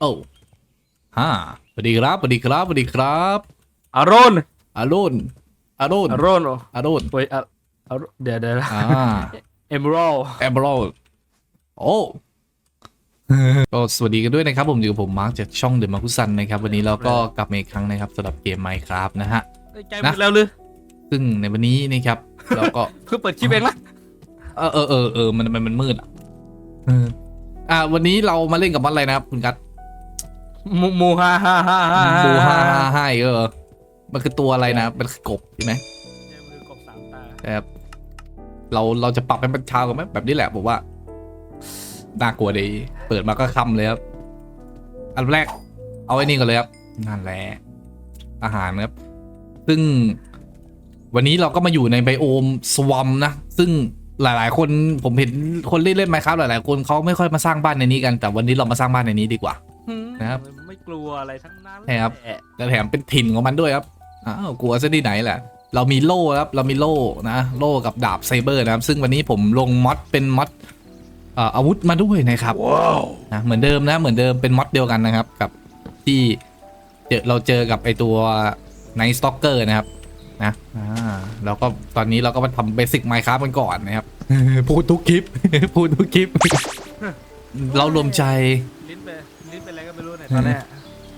โอ้ฮ่าสวัสดีครับสวัสดีครับสวัสดีครับอารอนอารุณอารุณอารอนโอ้อารุณเว้ยอะอารเดี๋ยวเดี๋ยวอ่าเอมรัลแอมเบรโอ้ ก็สวัสดีกันด้วยนะครับ ผมอยู่กับผมมาร์คจากช่องเดอะมาคุซันนะครับ วันนี้เราก็กลับมาอีกครั้งนะครับสำหรับเกม Minecraft นะฮะ ใจหมดแล้วหรือซึ่งในวันนี้นะครับ เราก็ เพิ่งเปิดคลิปเองละเออเออเออเออมันมันมันมืดอะเอออ่า วันนี้เรามาเล่นกับมันอะไรนะครับ คุณกัต มูมูฮ่าฮ่าฮ่าฮ่าบูฮ่าฮ่าฮ่าเออ มันคือตัวอะไรนะมันคือกบใช่ไหมใช้มือกบสามตาแบบเราเราจะปรับให้มันเช้ากันไหมแบบนี้แหละผมว่าน่ากลัวดี เปิดมาก็คำเลยครับ อันแรก เอาไอ้นี่ก่อนเลยครับนั่นแหละอาหารครับ ซึ่งวันนี้เราก็มาอยู่ในไบโอมสวัมนะ ซึ่งหลาย ๆ คนผมเห็นคนเล่นเล่นไมครับหลาย ๆ คนเขาไม่ค่อยมาสร้างบ้านในนี้กัน แต่วันนี้เรามาสร้างบ้านในนี้ดีกว่า นะครับ ไม่กลัวอะไรทั้งนั้นใช่ครับแหละและแถมเป็นถิ่นของมันด้วยครับอ้าวกลัวซะที่ไหนแหละเรามีโล่ครับเรามีโล่นะโล่กับดาบไซเบอร์นะครับ ซึ่งวันนี้ผมลงม็อดเป็นม็อดเอ่ออาวุธมาด้วยนะครับนะเหมือนเดิมนะเหมือนเดิมเป็นม็อดเดียวกันนะครับ กับที่เจอเราเจอกับไอตัวไนสต็อกเกอร์นะครับนะอ่าแล้วก็ตอนนี้เราก็มาทำเบสิกไมค์ครับกันก่อนนะครับพูดทุกคลิปพูดทุกคลิป เรารวมใจลิ้นไป ตอนเนี้ย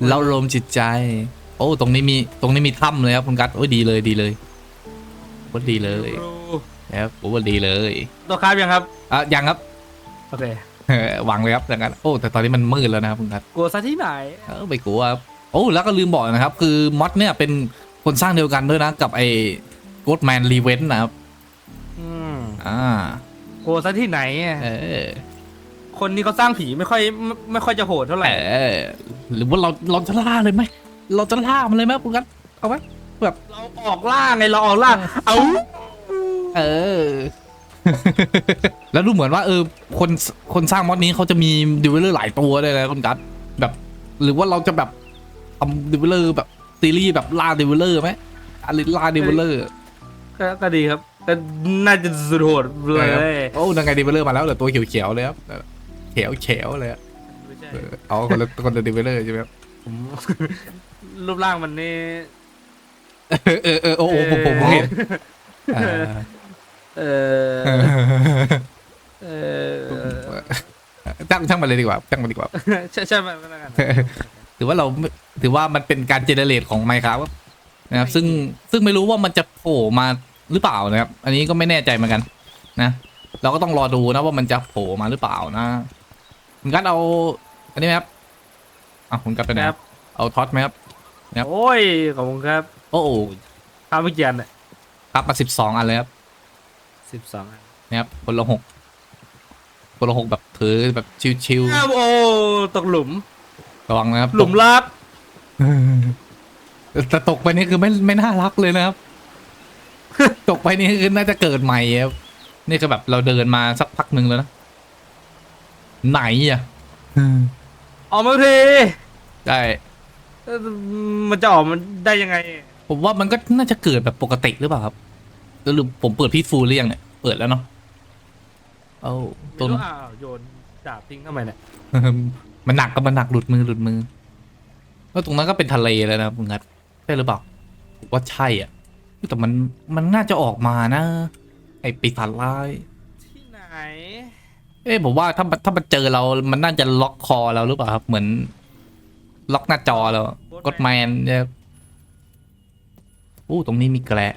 เรารวมจิตใจ โอ้ ตรงนี้มี ตรงนี้มีถ้ำเลยครับคุณกัตโอ้ยดีเลยดีเลยว่าดีเลยครูครับโอ้ว่าดีเลยตัวคราบยังครับอะยังครับโอเคเออวางเลยครับอย่างนั้นโอ้แต่ตอนนี้มันมืดแล้วนะครับคุณกัตกลัวซะที่ไหนเออไม่กลัวครับโอ้แล้วก็ลืมบอกนะครับ คือมอดเนี่ยเป็นคนสร้างเดียวกันด้วยนะกับไอ้ Godman r e v e n นะครับ อืมอ่ากลัวซะที่ไหนอะเออ คนนี้เขาสร้างผีไม่ค่อยไม่ไม่ค่อยจะโหดเท่าไหร่ เออหรือว่าเราเราจะล่าเลยไหมเราจะล่ามันเลยไหมคุณกัตเอาไหมเราออกล่าไงเราออกล่า เอาเออ แล้วดูเหมือนว่าเออคนคนสร้างมอดนี้เขาจะมีดิวเวลเลอร์หลายตัวเลยนะคุณกัสแบบ หรือว่าเราจะแบบทำดิวเวลเลอร์แบบซีรีส์แบบล่าดิวเวลเลอร์ไหมอะไรล่าดิวเวลเลอร์ ก็ก็ดีครับ แต่น่าจะสุดโหดเลย โอ้ยังไงดิวเวลเลอร์มาแล้วเหลือตัวเขียวๆเลยครับ เขียวเขียวๆเลยอะไม่ใช่เออเอาคนละคนละดิวเวลเลอร์ใช่ไหมครับผมรูปร่างมันนี่เออเออเออโอ้โหผมผมผมเห็นอ่าเออเออช่างช่างมันเลยดีกว่าช่างมันดีกว่า ใช่ใช่ไหมไม่แล้วกันถือว่าเราถือว่ามันเป็นการเจเนเรตของไมค์ครับนะครับ ซึ่งซึ่งไม่รู้ว่ามันจะโผล่มาหรือเปล่านะครับ อันนี้ก็ไม่แน่ใจเหมือนกัน นะ เราก็ต้องรอดูนะว่ามันจะโผล่มาหรือเปล่านะ คุณกัดเอา อันนี้ไหมครับอะคุณกัดไปไหนครับ เอาท็อตไหมครับ ครับ โอ้ย ขอบคุณครับโอ้โหข้าวเมื่อกี้เนี่ยครับมาสิบสองอันเลยครับสิบสองนะครับคนละหกคนละหกแบบถือแบบชิวโอ้ตกหลุม ๆระวังนะครับหลุมลับแต่ตกไปนี่คือไม่ไม่น่ารักเลยนะครับ ตกไปนี่คือน่าจะเกิดใหม่ครับนี่ก็แบบเราเดินมาสักพักหนึ่งแล้วนะ ไหนอะออกมาทีได้เอ่อมันจะออกมันได้ยังไง ผมว่ามันก็น่าจะเกิดแบบปกติหรือเปล่าครับแล้วหรือผมเปิดพีทฟูลหรือยังเนี่ยเปิดแล้วเนาะเอ้าไม่ตัวรู้นั้นอ้าวโยนดาบทิ้งทำไมเนี่ยมันหนักก็มันหนักหลุดมือหลุดมือแล้วตรงนั้นก็เป็นทะเลแล้วนะคุณงัดใช่หรือเปล่าผมว่าใช่อะแต่มันมันน่าจะออกมานะ ไอ้ปีศาจร้ายที่ไหน เอ้ผมว่าถ้ามันถ้ามันเจอเรา มันน่าจะล็อกคอเราหรือเปล่าครับ เหมือน ล็อกหน้าจอเรา กดแมนเนี่ยอู้ตรงนี้มีแกละ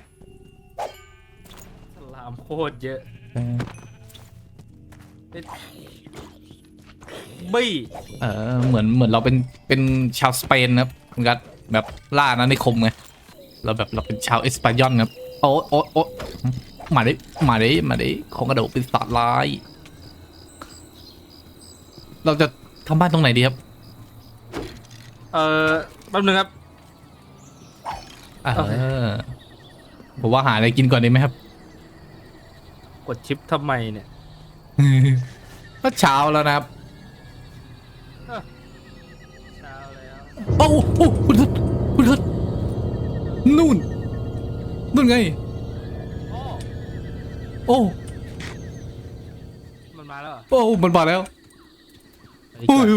สลามโคตรเยอะเออบี้เออเหมือนเหมือนเราเป็นเป็นชาวสเปนครับคุณกัดแบบล่านะในคมไงเราแบบเราเป็นชาวเอสปานยอนครับโอ้โอ้โอ้มาดิมาดิมาดิของกระโดดเป็นสัตว์ร้าย เราจะทำบ้านตรงไหนดีครับ เออแป๊บนึงครับ เอโอเค อผมว่าหาอะไรกินก่อนดีไหมครับ กดชิปทำไมเนี่ย ก็เช้าแล้วนะครับ เช้าแล้วโอ้โอ้คุณทัดคุณทัดนู่นนู่นไง โอ้โอ้มันมาแล้วเหรอโอ้มันมาแล้วโอ้ย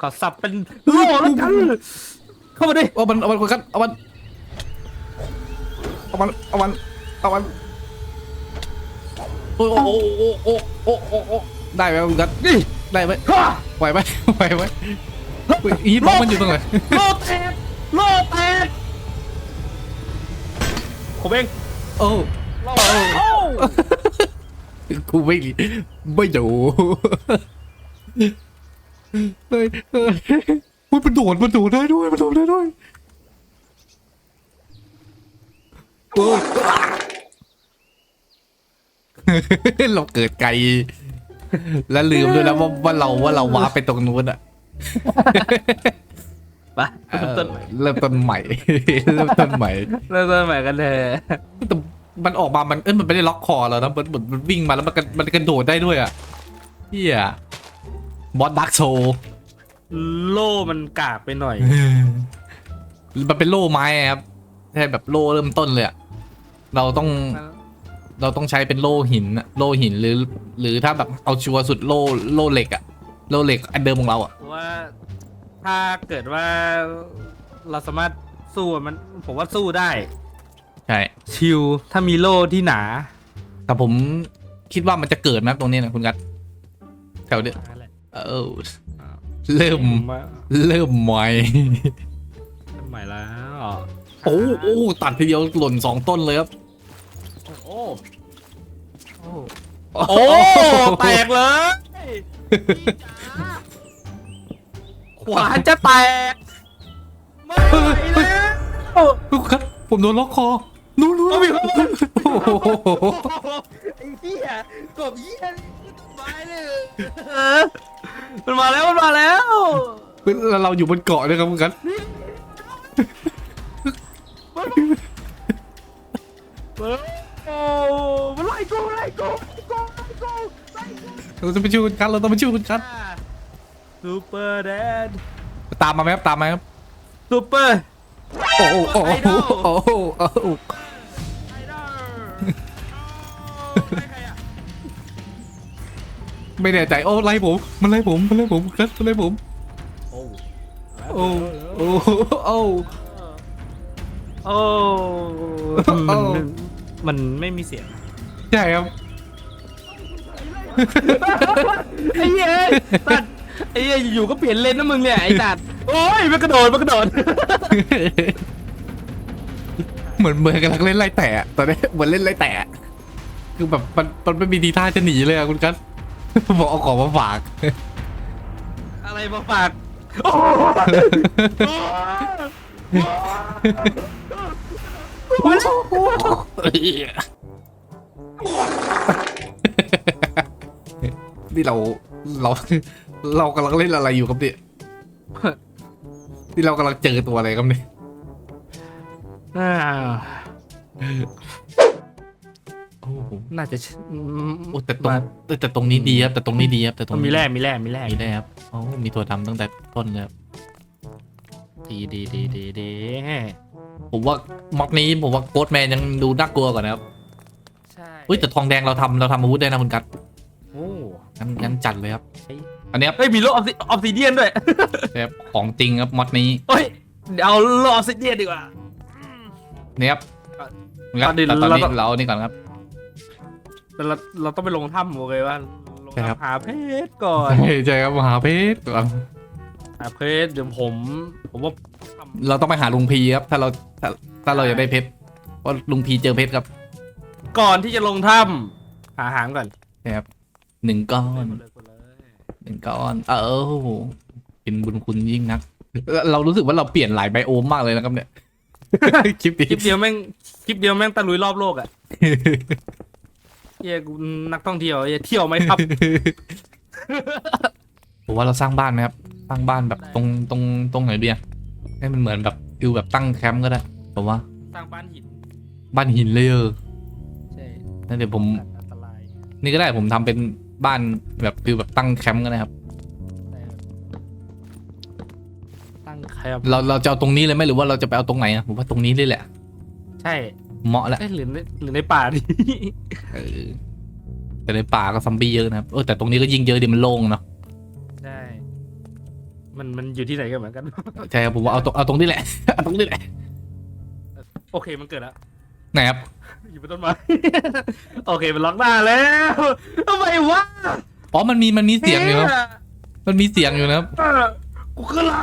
ขอสับเป็นโล่แล้วกันเข้ามาดิเอามันเอามันกันเอามันเอามันเอามันเอามันโอ้โอ้โอ้โอ้โอ้โอ้โอ้ได้ไหมคุณกันนี่ได้ไหมฮ่าไหวไหมไหวไหมอุ๊ยอีบล็อกมันอยู่ตรงไหนโล่แตกโล่แตกผมเองโอ้โล่โอ้ กูไม่ไม่ดูเฮ้ยเฮ้ยอุ๊ยมันโดดมันโดดได้ด้วยมันโดดได้ด้วยโอ้ยเราเกิดไกล แล้วลืมด้วยนะว่าว่าเราว่าเราว้าร์ปไปตรงนู้นอะไปเริ่มต้นใหม่เริ่มต้นใหม่เริ่มต้นใหม่เริ่มต้นใหม่กันเถอะแต่ มันออกมามันเอ้ยมันไม่ได้ล็อกคอเรานะมันมันมันวิ่งมาแล้วมันกระมันกระโดดได้ด้วยอะเฮียบอสดักโซโล่มันกากไปหน่อย มันเป็นโล่ไม้อะครับใช่แบบโล่เริ่มต้นเลยอะเราต้องเราต้องใช้เป็นโล่หินอะโล่หินหรือ หรือถ้าแบบเอาชัวร์สุดโล่โล่เหล็กอะโล่เหล็กอันเดิมของเราอะว่าถ้าเกิดว่าเราสามารถสู้มันผมว่าสู้ได้ ใช่ชิลถ้ามีโล่ที่หนา แต่ผมคิดว่ามันจะเกิดนะตรงนี้นะคุณกัตแถวเนี้ยเออเริ่มผมว่าเริ่มใหม่ใหม่แล้วโอ้โอ้ตัดทีเดียวหล่นสองต้นเลยครับ โอ้โอ้โอ้แตกเลยขวานจะแตกไม่ไหวแล้วลูกครับผมโดนล็อกคอ นู้นนู้นเอาไปเอาไปโอ้โหไอ้เหี้ยกบเหี้ยนี่ตายเลยมันมาแล้วมันมาแล้วแล้วเราอยู่บนเกาะด้วยครับคุณกันโอ้มันไล่กูไล่กูไล่กูไล่กูไล่กูเราจะไปช่วยคุณกันเราต้องไปช่วยคุณกันซูเปอร์แดดตามมาไหมครับตามมาไหมครับซูเปอร์โอ้โหโอ้โหโอ้โห ไม่แน่ใจโอ้ไล่ผม มันไล่ผมมันไล่ผมครับมันไล่ผมโอ้โอ้โอ้โอ้โอ้ โอ้มัน มันไม่มีเสียง ใช่ครับไอ้เหี้ยตัดไอ้เหี้ยอยู่ๆก็เปลี่ยนเลนนะมึงเนี่ยไอ้ตัดโอ้ยมันกระโดดมันกระโดดเหมือนเมือนกำลังเล่นไล่แตะตอนนี้เหมือนเล่นไล่แตะคือแบบมันมันไม่มีทีท่าจะหนีเลยอะคุณกัน บอกเอาของมาฝาก อะไรมาฝากโอ้ยนี่เราเราเรากำลังเล่นอะไรอยู่ครับเนี่ยนี่เรากำลังเจอตัวอะไรครับเนี่ยอ่าโอ้โห น่าจะอืมโอ้แต่ตรงแต่ตรงนี้ดีครับแต่ตรงนี้ดีครับแต่ตรงมันนี้มีแร่มีแร่มีแร่มีได้ครับโอ้มีตัวดำตั้งแต่ต้นเลยครับดีดีดีดีดีผมว่าม็อกนี้ผมว่าโกดแมนยังดูน่ากลัวกว่านะครับใช่เฮ้ยแต่ทองแดงเราทำเราทำอาวุธได้นะคุณกัตโอ้งั้นงั้นจัดเลยครับเฮ้ยอันนี้ครับเฮ้ยมีโลออฟซิออฟซิเดียนด้วยแบบของจริงครับม็อดนี้เฮ้ยเดี๋ยวเอาโลออฟซิเดียนดีกว่าเนี่ยครับคุณกัตตอนนี้แต่ตอนนี้เราต้องเราเอานี่ก่อนครับ แต่เราเราต้องไปลงถ้ำโอเคว่าลงใช่ครับ ถ้ำหาเพชรก่อนใช่ใช่ครับมหาเพชรก่อนหาเพชรเดี๋ยวผม ผมว่าทเราต้องไปหาลุงพีครับ ถ้าเราถ้าถ้าเราอยากได้เพชรเพราะลุงพีเจอเพชรครับำก่อนที่จะลงถ้ำหาหางก่อนนะครับหนึ่งก้อนกดเลยกดเลยหนึ่งก้อน เออเป็นบุญคุณยิ่งนัก เรารู้สึกว่าเราเปลี่ยนหลายไบโอมมากเลยนะครับเนี่ย คลิปนี้ คลิปเดียวแม่งคลิปเดียวแม่งตะลุยรอบโลกอะ เฮียกูนักท่องเที่ยวเหี้ยเที่ยวไหมครับ ผมว่าเราสร้างบ้านไหมครับ สร้างบ้านแบบตรงตรงตรงไหนเบียให้มันเหมือนแบบฟิลแบบตั้งแคมป์ก็ได้ ผมว่า สร้างบ้านหินบ้านหินเลยเออใช่นั่นเดี๋ยวผม อันตรายนี่ก็ได้ผมทำเป็นบ้านแบบฟิลแบบตั้งแคมป์ก็ได้ครับใช่ตั้งแคมป์เราเราจะเอาตรงนี้เลยไหมหรือว่าเราจะไปเอาตรงไหนอะผมว่าตรงนี้เลยแหละ ใช่ เหมาะแหละเอ้ยหรือในหรือในป่าดิ เออแต่ในป่าก็ซอมบี้เยอะนะครับเออแต่ตรงนี้ก็ยิงเยอะดิมันโล่งเนาะใช่มันมันอยู่ที่ไหนกันเหมือนกัน ใช่ครับผมว่าเอาตรงเอาตรงนี้แหละ เอาตรงนี้แหละโอเคมันเกิดแล้ว ไหนครับอยู่บนต้นไม้ โอเคมันล็อกหน้าแล้วทำไมวะอ๋อมันมีมันมีเสียงอยู่ครับมันมีเสียงอยู่นะครับเออกูขึ้นแล้ว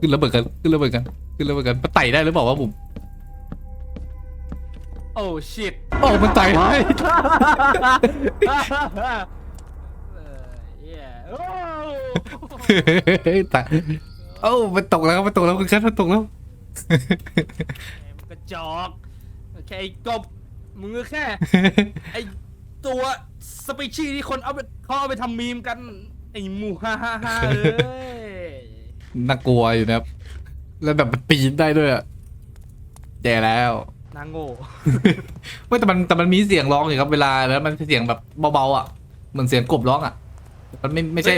ขึ้นระเบิดกันขึ้นระเบิดกันขึ้นระเบิดกันมันไต่ได้หรือเปล่าวะผม โอ้ชิตโอ้มันไต่ได้เออเหี้ยโอ้เฮ้ยแต่โอ้มันตกแล้วครับมันตกแล้วคุณคัทมันตกแล้วมันกระจอกแค่ไอ้กบมึงก็แค่ ไอตัวสปีชีส์ที่คนเอาไปเขาเอาไปทำมีมกัน ไอหมูฮ่าฮ่าฮ่าเอ้ยน่ากลัวอยู่นะครับ แล้วแบบมันปีนได้ด้วยอะแย่แล้ว นางโง่ไม่แต่มันแต่มันมีเสียงร้องอยู่ครับเวลาแล้วมันเสียงแบบเบาๆอะเหมือนเสียงกบร้องอะมันไม่ไม่ใช่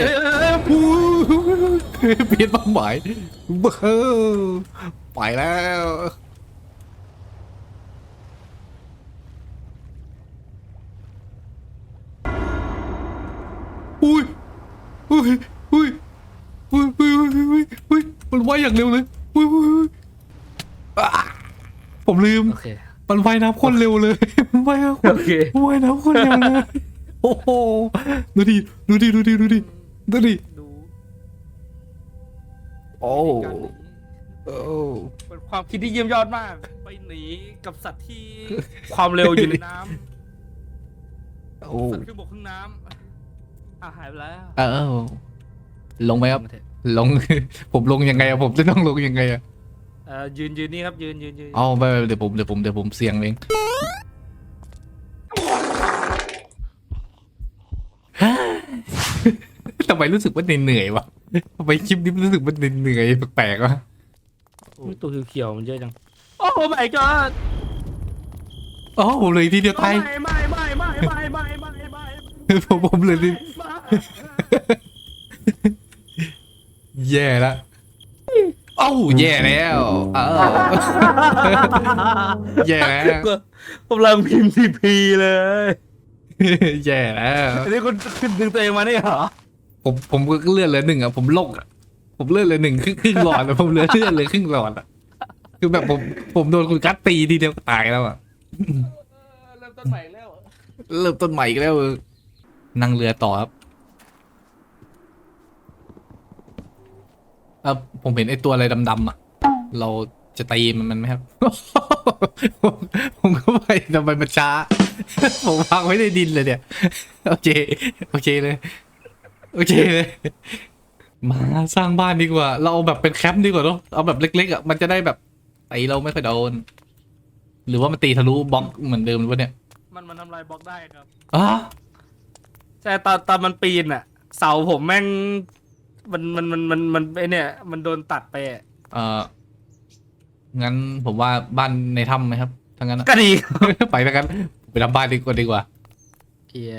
เปลี่ยนเป้าหมายไปแล้วอุ้ยอุ้ยอุ้ยอุ้ยอุ้ยอุ้ยมันว่ายอย่างเร็วเลยอุ้ยอุ้ย ผมลืม โอเค มันว่ายน้ำโคนเร็วเลยมันว่ายน้ำโคโอนเคว่ายน้ำโคนเร็วเลย โอ้โห ดูดิ ดูดิ ดูดิ ดูดิ ดูดิ ดูโอ้การหนีโอ้เป็นความคิดที่เยี่ยมยอดมาก ไปหนีกับสัตว์ที่ ความเร็วอยู่ในน้โอ้ำสัตว์ครึ่งบกครึ่งน้ำอะหายไปแล้วเออลงไหมครับมาเถอะลง ผมลงยังไงอะผมจะต้องลงยังไงอะ เอ่อยืนยืนนี่ครับยืนยืนยืนเอาไปเดี๋ยวผมเดี๋ยวผมเดี๋ยวผมเสียงเองทำไมรู้สึกว่าเหนื่อยๆวะทำไมคลิปนี้รู้สึกว่าเหนื่อยๆแปลกๆวะอุ๊ยตัวเขียวๆมันเยอะจังโอ้ my god อ๋อผมเลยทีเดียวตายไม่ไม่ไม่ไม่ไม่ไม่ไม่ไม่ผมผมเลยทีไม่แย่ละ เอ้าแย่แล้วเอ้าแย่แล้ว กำลังพิมพ์ทีพีเลย แย่แล้ว อันนี้คุณขึ้นดึงตัวเองมาเนี่ยเหรอ ผมผมก็เลื่อนเลยหนึ่งอะผมโลกอะผมเลื่อนเลยหนึ่งครึ่งครึ่งหลอดแล้วผมเลื่อนเลื่อนเลยครึ่งหลอดอะคือแบบผมผมโดนคุณกัดตีทีเดียวก็ตายแล้วอะเริ่มต้นใหม่แล้ว เริ่มต้นใหม่อีกแล้วเออนั่งเรือต่อครับ เออผมเห็นไอ้ตัวอะไรดำๆอะ เราจะตีมันมันไหมครับผมผมก็ไปทำไมมันช้า ผมวางไว้ในดินเลยเนี่ย โอเค โอเคเลย โอเคเลย มาสร้างบ้านดีกว่า เราเอาแบบเป็นแคมป์ดีกว่าเนอะเอาแบบเล็กๆอะ มันจะได้แบบตีเราไม่ค่อยโดน หรือว่ามันตีทะลุบล็อกเหมือนเดิมหรือว่าเนี่ยมันมันทำลายบล็อกได้ครับ อ๋อ ใช่ตอนตอนมันปีนอะเสาผมแม่ง มันมันมันมันมันไอเนี่ย มันโดนตัดไปอะเอองั้นผมว่าบ้านในถ้ำไหมครับทั้างนั้นอะ ก็ ดีไปแล้วกันไปทำบ้านดีกว่าดีกว่าเกีย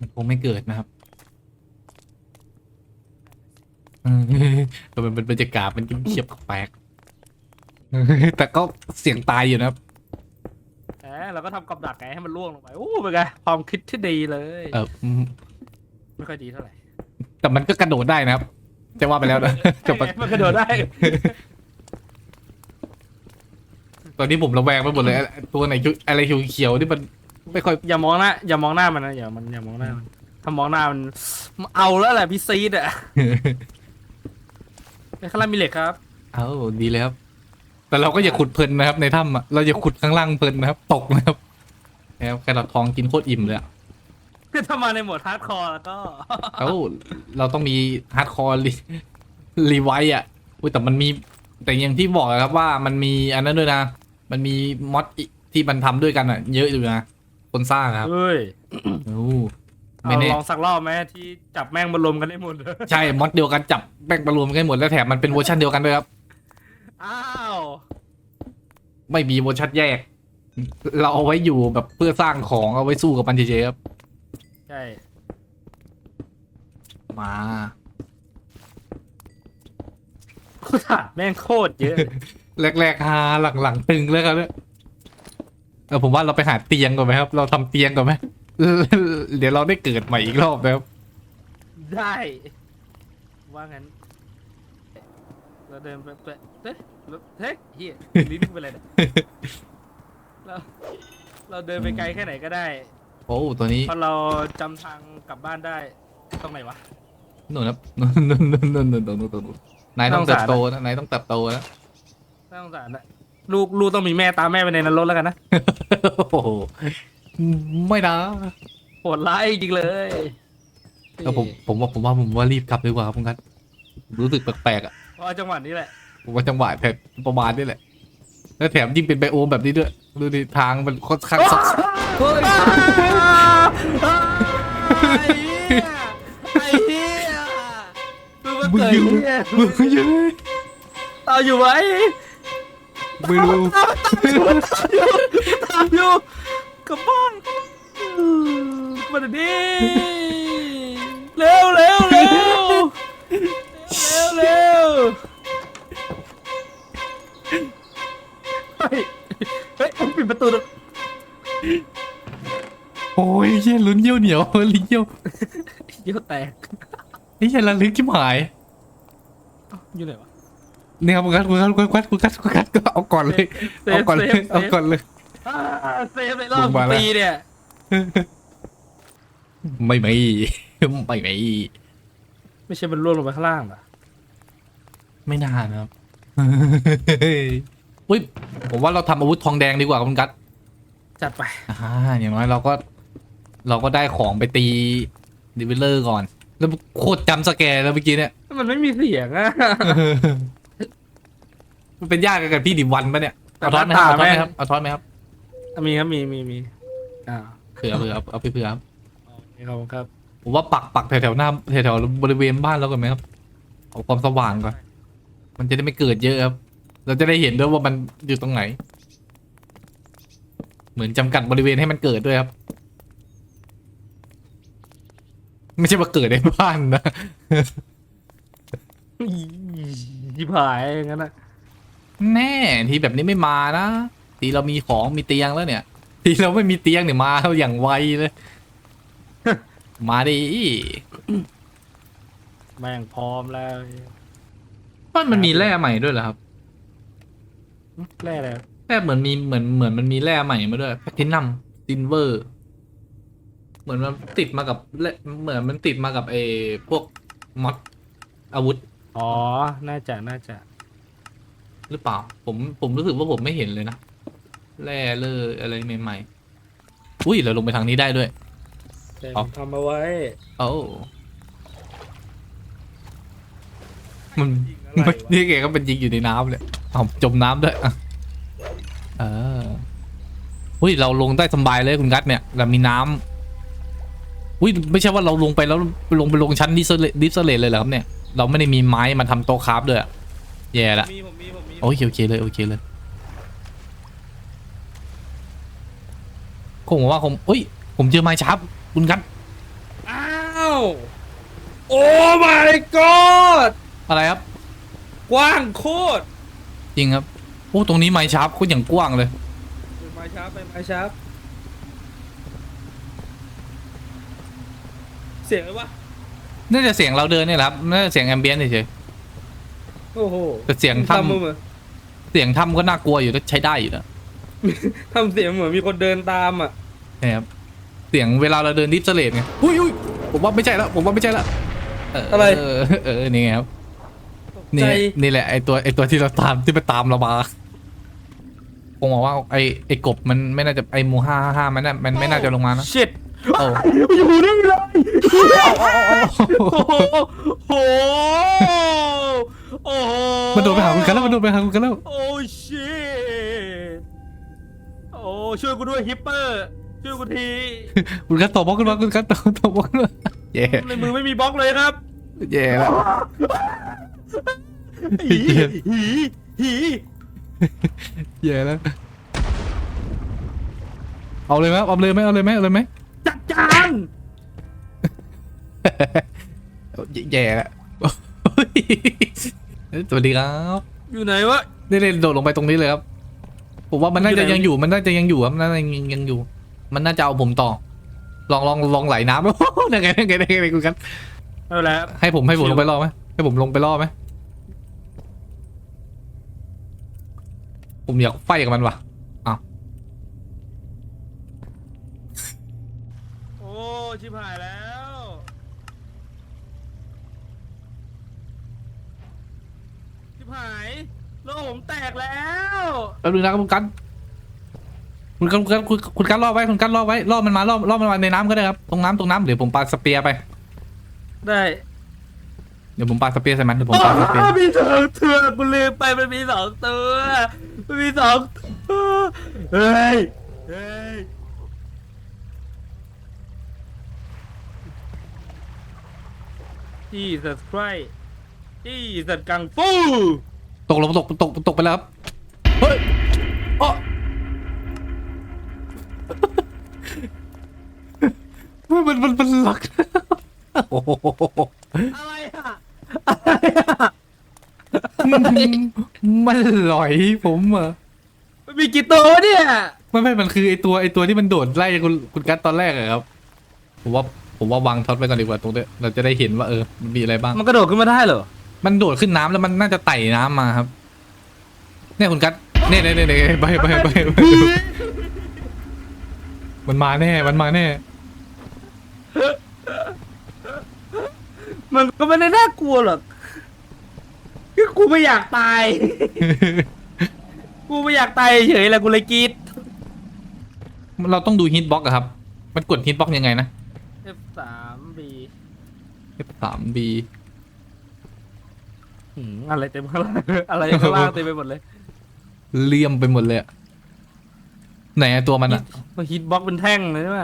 มันคงไม่เกิดนะครับเออแต่มันเป็นบรรยากาศมันเงียบๆแปลกๆแต่ก็เสียงตายอยู่นะครับแหม เราก็ทำกับดักไงให้มันล่วงลงไปโอ้เป็นไงความคิดที่ดีเลย เอออืมไม่ค่อยดีเท่าไหร่แต่มันก็กระโดดได้นะครับ จะว่าไปแล้วนะแต่มันมันกระโดดได้ ตอนนี้ผมระแวงไปหมดเลยไอ้ตัวไหนอะไรเขียวๆที่มันไม่ค่อย อย่ามองหน้าอย่ามองหน้ามันนะอย่ามันอย่ามองหน้ามันถ้ามองหน้ามันเอาแล้วแหละพี่ซีดอะในข้างล่างมีเหล็กครับ เอ้าดีเลยครับ แต่เราก็อย่าขุดเพลินนะครับ ในถ้ำอะเราอย่าขุดข้างล่างเพลินนะครับ ตกนะครับแล้วแครอททองกินโคตรอิ่มเลยอะคือถ้ามาในโหมดฮาร์ดคอร์แล้วก็ เอ้าเราต้องมีฮาร์ดคอร์รีรีไวท์อะอุ๊ยแต่มันมีแต่อย่างที่บอกอะครับว่ามันมีอันนั้นด้วยนะ มันมีมอดอีกที่มันทำด้วยกันอะเยอะอยู่นะคนสร้างอะครับเฮ้ยโอ้เอาไม่แน่ ลองสักรอบไหมที่จับแม่งมารวมกันได้หมดเลย ใช่ มอดเดียวกันจับแบ่งมารวมกันหมดแล้วแถมมันเป็นเวอร์ชันเดียวกันด้วยครับ อ้าว ไม่มีเวอร์ชันแยก เราเอาไว้อยู่แบบเพื่อสร้างของเอาไว้สู้กับมันเฉยๆครับ ใช่ มาถาดแม่งโคตรเยอะเลยแรกๆฮาหลังๆตึงเลยครับเนี่ยเออผมว่าเราไปหาเตียงก่อนไหมครับ เราทำเตียงก่อนไหม เดี๋ยวเราได้เกิดใหม่อีกรอบนะครับ ได้ ว่างั้น เราเดินไปไปเต้เฮ้เฮียลิ้นเป็นไรเยเราเราเดินไปไกลแค่ไหนก็ได้โอ้ตัวนี้พอเราจำทางกลับบ้านได้ตรงไหนวะหนุนนะหนุนหนุนหนุนหนุนหนุนหนุนหนุนนายต้องเติบโตนะนายต้องเติบโตนะน่าสงสารนะลูกลูกต้องมีแม่ตามแม่ไปในนรกแล้วกันนะโอ้โหไม่นะโหดร้ายจริงเลยแล้วผมผมว่าผมว่าผมว่ารีบกลับดีกว่าครับคุณกันรู้สึกแปลกๆอะ เพราะว่าจังหวะนี้แหละ ผมว่าจังหวะแผประมาณนี้แหละ แล้วแถมยิ่งเป็นไบโอมแบบนี้ด้วย ดูดิทางมันค่อนข้างซับซ้อนเฮ้ยไอ้เหี้ยไอ้เหี้ยมึงมามึงเกิดอยู่เหี้ยมึงอยู่ตามอยู่ไหมไม่รู้ตามอยู่ตามอยู่กลับบ้านมาดิเร็วเร็วเร็ว เร็วเร็วเฮ้ยเฮ้ยปิดประตูด้วยโอ้ยเชี่ยลุ้นเยี่ยวเหนียวลิ้นเยี่ยวเยี่ยวแตกไอ้เชี่ยระลึกชิบหายเอ้าอยู่ไหนวะ เนี่ยครับคุณกัดคุณกัดคุณกัดคุณกัดคุณกัดก็เอาก่อนเลยเซฟเอาก่อนเลยเซฟ เอาก่อนเลย อ่าเซฟไปรอบลงมาแล้ว ปีเนี่ย ไม่ไม่ไม่ไม่ไม่ใช่มันร่วงลงไปข้างล่างเหรอ ไม่นานนะครับ อุ้ยผมว่าเราทำอาวุธทองแดงดีกว่าคุณกัดจัดไปอ่าอย่างน้อยเราก็ เราก็ได้ของไปตีดิวิลเลอร์ก่อน แล้วโคตรจำสแกร์แล้วเมื่อกี้เนี่ย มันไม่มีเสียงอะมันเป็นยากกับพี่ดิวันปะเนี่ยแต่เอาทอดไหมหคน้ารับตาเอาทอดไหมแม่งครับเอาทอดไหมครับมีครับมีมีมีอ่าเผื่อเผื่อเอาเอาไปเผื่อครับโอเคขอบคุณครับ ผมว่าปักปักแถวแถวๆหน้าแถวแถวๆบริเวณบ้านเราก่อนไหมครับเอาความสว่างก่อน มันจะได้ไม่เกิดเยอะครับ เราจะได้เห็นด้วยว่ามันอยู่ตรงไหน เหมือนจำกัดบริเวณให้มันเกิดด้วยครับ ไม่ใช่ว่าเกิดในบ้านนะยิบหายอย่างนั้นอะแน่ทีแบบนี้ไม่มานะทีเรามีของมีเตียงแล้วเนี่ย ทีเราไม่มีเตียงเนี่ยมาเราอย่างไวเลย มาดิแม่งพร้อมแล้ว มันมันมีแร่ใหม่ด้วยเหรอครับแร่แล้วแร่เหมือนมีเหมือนเหมือนมันมีแร่ใหม่มาด้วยแพทินัมซินเวอร์ เหมือนมันติดมากับแร่เหมือนมันติดมากับไอ้พวกมอดอาวุธอ๋อ น่าจะน่าจะ หรือเปล่า ผมผมรู้สึกว่าผมไม่เห็นเลยนะแร่เลออะไรใหม่ๆอุ้ยเราลงไปทางนี้ได้ด้วย แต่อ๋อทำเอาไว้ โอ้ มันอะไรวะนี่แกก็เป็นยิงอยู่ในน้ำเลยเอาจมน้ำด้วยอะเอออุ้ยเราลงได้สบายเลยคุณกัตเนี่ยเรามีน้ำอุ้ยไม่ใช่ว่าเราลงไปแล้วลงไปลงชั้นดิสเลดิสเลตเลยเหรอครับเนี่ย เราไม่ได้มีไม้มาทำโต๊ะคราฟด้วยอะแย่ละมีผมมีผมมีโอเคโอเคเลยโอเคเลยคงว่าคงอุ้ย ผมเจอไม้ชับคุณกัตอ้าว โอ้ my god อะไรครับ กว้างโคตรจริงครับโอ้ตรงนี้ไม้ชาร์ปโคตรอย่างกว้างเลยไปไม้ชาร์ปไปไม้ชาร์ปเสียงอะไรวะน่าจะเสียงเราเดินเนี่ยแหละครับน่าจะเสียงแอมเบียนเฉยโอ้โหๆแต่เสียงถ้ทำมือเหมือนำเสียงถ้ำก็น่ากลัวอยู่แต่ใช้ได้อยู่นะทำเสียงเหมือนมีคนเดินตามอะใช่ครับเสียงเวลาเราเดินดิฟสเลตไงอุ้ยอุ้ยผมว่าไม่ใช่แล้วผมว่าไม่ใช่แล้วเอะไร เออเออนี่ไงครับ นี่ใจ นี่แหละไอตัวไอตัวที่เราตามที่ไปตามเรามาคงบอกว่าไอไอกบมันไม่น่าจะไอหมูห้าห้ามันน่ะมันไม่น่าจะลงมานะชิดโอ้อยู่นี่เลยโอ้โหโอ้โหโอ้โหมันโดนไปหาคุณกันแล้วมันโดนไปหาคุณกันแล้วโอ้ชิตโอ้ช่วยกูด้วยฮิปเปอร์ช่วยกูทีคุณกันตบบล็อกขึ้นมาคุณกันตบตบบล็อกขึ้นมาแย่ในมือไม่มีบล็อกเลยครับแย่แล้ว หีหีหีแย่แล้วเอาเลยไหมเอาเลยไหมเอาเลยไหมเอาเลยไหมจัดจานแย่แล้วเฮ้ยสวัสดีครับอยู่ไหนวะนี่เลยโดดลงไปตรงนี้เลยครับผมว่ามันน่าจะยังอยู่มันน่าจะยังอยู่ครับน่าจะยังยังอยู่ มันน่าจะเอาผมต่อ ลองลองลองไหลน้ำยังไงยังไงยังไงคุณกันเอาละให้ผมให้ผมลงไปล่อไหม ให้ผมลงไปล่อไหมผมอยากไฟกับมันว่ะโอ้ชิบหายแล้ว ชิบหายโลกผมแตกแล้วแป๊บนึงนะครับคุณกันคุณกันคุณกันคุณคุณกันล่อไว้คุณกันล่อไว้ล่อมันมาล่อล่อมันมาในน้ำก็ได้ครับตรงน้ำตรงน้ำเดี๋ยวผมปาสเปียร์ไป ได้ เดี๋ยวผมปาสเปียร์ใส่มันเดี๋ยวผมปาสเปียร์อ้าวมีสองตัวกูลืมไปมันมีสองตัวมันมีสองตัวเฮ้ยเฮ้ยจีสัสไครจีสัสกังฟูตกลงตกตกตกไปแล้วครับเฮ้ยอ๋อมันมันมันหลักโอ้โหอะไรอะอะไรอะ มันหลอยผมอะมันมีกี่ตัวเนี่ยไม่ไม่มันคือไอตัวไอตัวที่มันโดดไล่คุณคุณกัสตอนแรกอะครับ ผมว่าผมว่าวางท็อตไปก่อนดีกว่าตรงนี้เราจะได้เห็นว่าเออมันมีอะไรบ้าง มันกระโดดขึ้นมาได้เหรอ มันโดดขึ้นน้ำแล้วมันน่าจะไต่น้ำมาครับ เนี่ยคุณกัสเนี่ยเนี่ยเนี่ยเนี่ยไปไปไปไปมันมาแน่ มันมาแน่ มันก็ไม่ได้น่ากลัวหรอกคือ กูไม่อยากตาย กูไม่อยากตายเฉยๆแหละกูเลยกรีด เราต้องดูฮิตบ็อกอะครับ มันกดฮิตบ็อกยังไงนะ F3 B F3B หืมอะไรเต็มข้างล่างอะไรข้างล่างเต็มไปหมดเลยเลี่ยมไปหมดเลยอะไหนอะตัวมันอะก็ฮิตบ็อกเป็นแท่งเลยใช่ไหม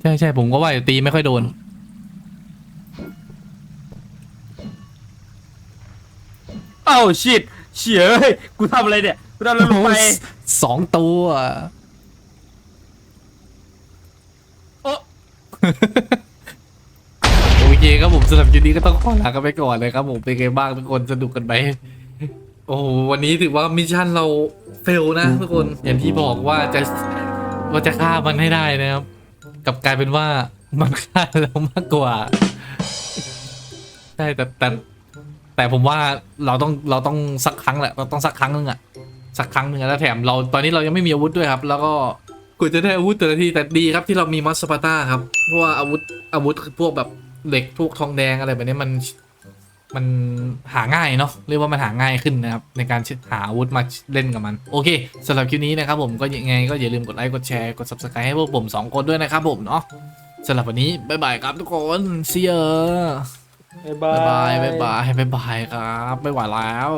ใช่ใช่ผมก็ว่าอยู่ตีไม่ค่อยโดน เอ้าชิดเฉียเอ้ยกูทำอะไรเนี่ยกูทำอะไรลงไปสองตัวโอ้โอเคครับผมสำหรับคลิปนี้ก็ต้องขอลากันไปก่อนเลยครับผมเป็นไงบ้างทุกคนสนุกกันไหมโอ้โหวันนี้ถือว่ามิชชั่นเราเฟลนะทุกคนอย่างที่บอกว่าจะว่าจะฆ่ามันให้ได้นะครับกลับกลายเป็นว่ามันฆ่าเรามากกว่าใช่แต่แต่ แต่ผมว่าเราต้องเราต้องสักครั้งแหละเราต้องสักครั้งนึงอะสักครั้งหนึ่งแล้วแถมเราตอนนี้เรายังไม่มีอาวุธด้วยครับ แล้วก็กว่าจะได้อาวุธแต่ละทีแต่ดีครับที่เรามีมอสสปาต้าครับเพราะว่าอาวุธอาวุธพวกแบบเหล็กพวกทองแดงอะไรแบบนี้มันมันหาง่ายเนาะเรียกว่ามันหาง่ายขึ้นนะครับในการหาอาวุธมาเล่นกับมัน โอเคสำหรับคลิปนี้นะครับผมก็ยังไงก็อย่าลืมกดไลค์กดแชร์กด subscribe ให้พวกผม 2 คนด้วยนะครับผมเนาะสำหรับวันนี้บ๊ายบายครับทุกคน see you บ๊าย บาบ๊ายบายยบ๊ายบาย บ๊ายบายครับ ไม่ไหวแล้ว